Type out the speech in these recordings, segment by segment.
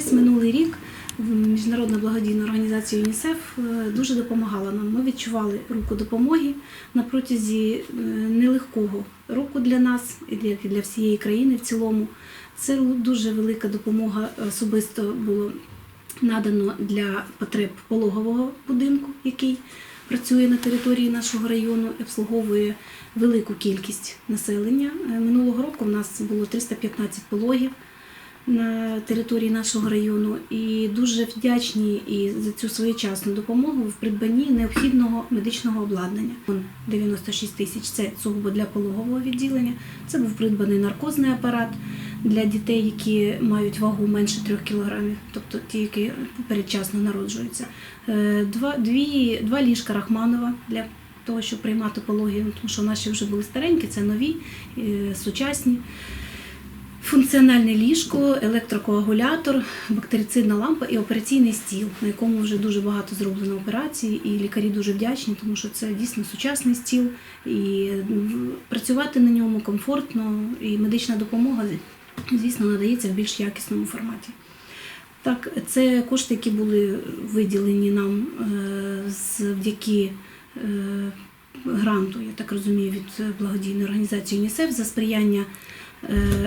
весь минулий рік міжнародна благодійна організація ЮНІСЕФ е, дуже допомагала нам. Ми відчували руку допомоги на протязі е, нелегкого року для нас і для всієї країни в цілому. Це дуже велика допомога особисто було надано для потреб пологового будинку, який працює на території нашого району, обслуговує велику кількість населення. Е, минулого року в нас було 315 пологів на території нашого району і дуже вдячні і за цю своєчасну допомогу в придбанні необхідного медичного обладнання. 96 тисяч це сугубо для пологового відділення. Це був придбаний наркозний апарат для дітей, які мають вагу менше 3 кг, тобто ті, які передчасно народжуються. Е, Два, дві, два ліжка Рахманова для того, щоб приймати пологи, тому що наші вже були старенькі, це нові, е, сучасні. Функціональне ліжко, електрокоагулятор, бактерицидна лампа і операційний стіл, на якому вже дуже багато зроблено операцій, і лікарі дуже вдячні, тому що це дійсно сучасний стіл, і працювати на ньому комфортно, і медична допомога, звісно, надається в більш якісному форматі. Так, це кошти, які були виділені нам е, завдяки е, гранту, я так розумію, від благодійної організації ЮНІСЕФ за сприяння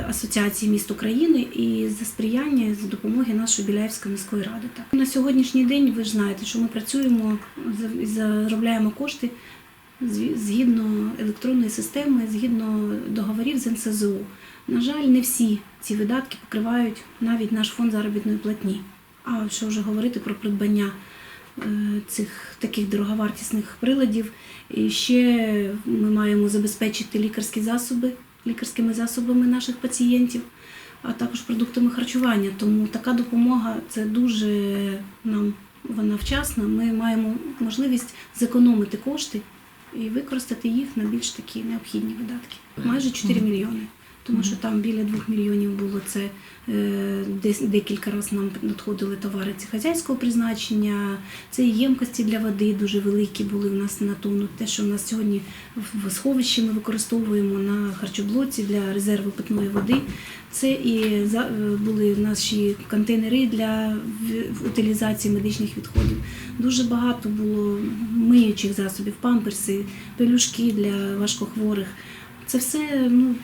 Асоціації міст України і за сприяння за допомоги нашої Біляївської міської ради. Так на сьогоднішній день ви ж знаєте, що ми працюємо і заробляємо кошти згідно електронної системи, згідно договорів з НСЗУ. На жаль, не всі ці видатки покривають навіть наш фонд заробітної платні. А що вже говорити про придбання е, цих таких дороговартісних приладів. І ще ми маємо забезпечити лікарські засоби лікарськими засобами наших пацієнтів, а також продуктами харчування. Тому така допомога це дуже нам вона вчасна. Ми маємо можливість зекономити кошти і використати їх на більш такі необхідні видатки. Майже 4 мільйони. Тому що там біля 2 мільйонів було це е, десь декілька разів нам надходили товари ці хазяйського призначення, це і ємкості для води дуже великі були в нас на тонну. Те, що в нас сьогодні в сховищі ми використовуємо на харчоблоці для резерву питної води. Це і е, були наші контейнери для утилізації медичних відходів. Дуже багато було миючих засобів, памперси, пелюшки для важкохворих. Це все ну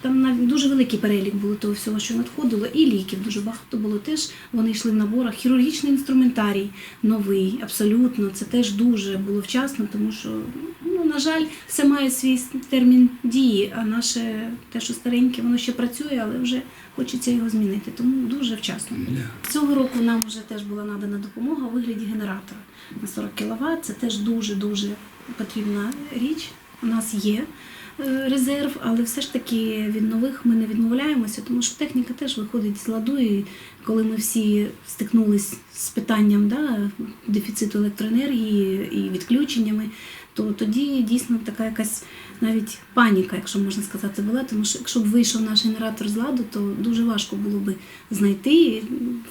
там навіть дуже великий перелік було того всього, що надходило, і ліків дуже багато було. Теж вони йшли в наборах. Хірургічний інструментарій новий, абсолютно. Це теж дуже було вчасно, тому що ну на жаль, все має свій термін дії. А наше те, що стареньке, воно ще працює, але вже хочеться його змінити. Тому дуже вчасно. Цього року нам вже теж була надана допомога у вигляді генератора на 40 кВт. Це теж дуже дуже потрібна річ. У нас є е, резерв, але все ж таки від нових ми не відмовляємося, тому що техніка теж виходить з ладу. І коли ми всі стикнулись з питанням да, дефіциту електроенергії і відключеннями, то тоді дійсно така якась навіть паніка, якщо можна сказати, була. Тому що якщо б вийшов наш генератор з ладу, то дуже важко було би знайти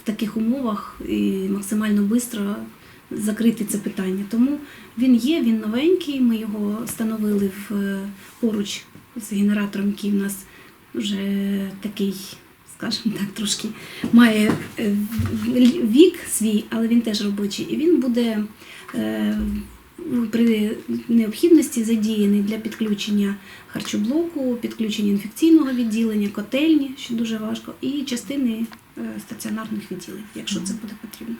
в таких умовах і максимально швидко закрити це питання. Тому він є, він новенький. Ми його встановили в, е, поруч з генератором, який в нас вже такий, скажімо так, трошки має е, вік свій, але він теж робочий. І він буде е, при необхідності задіяний для підключення харчоблоку, підключення інфекційного відділення, котельні, що дуже важко, і частини стаціонарних відділень, якщо це буде потрібно.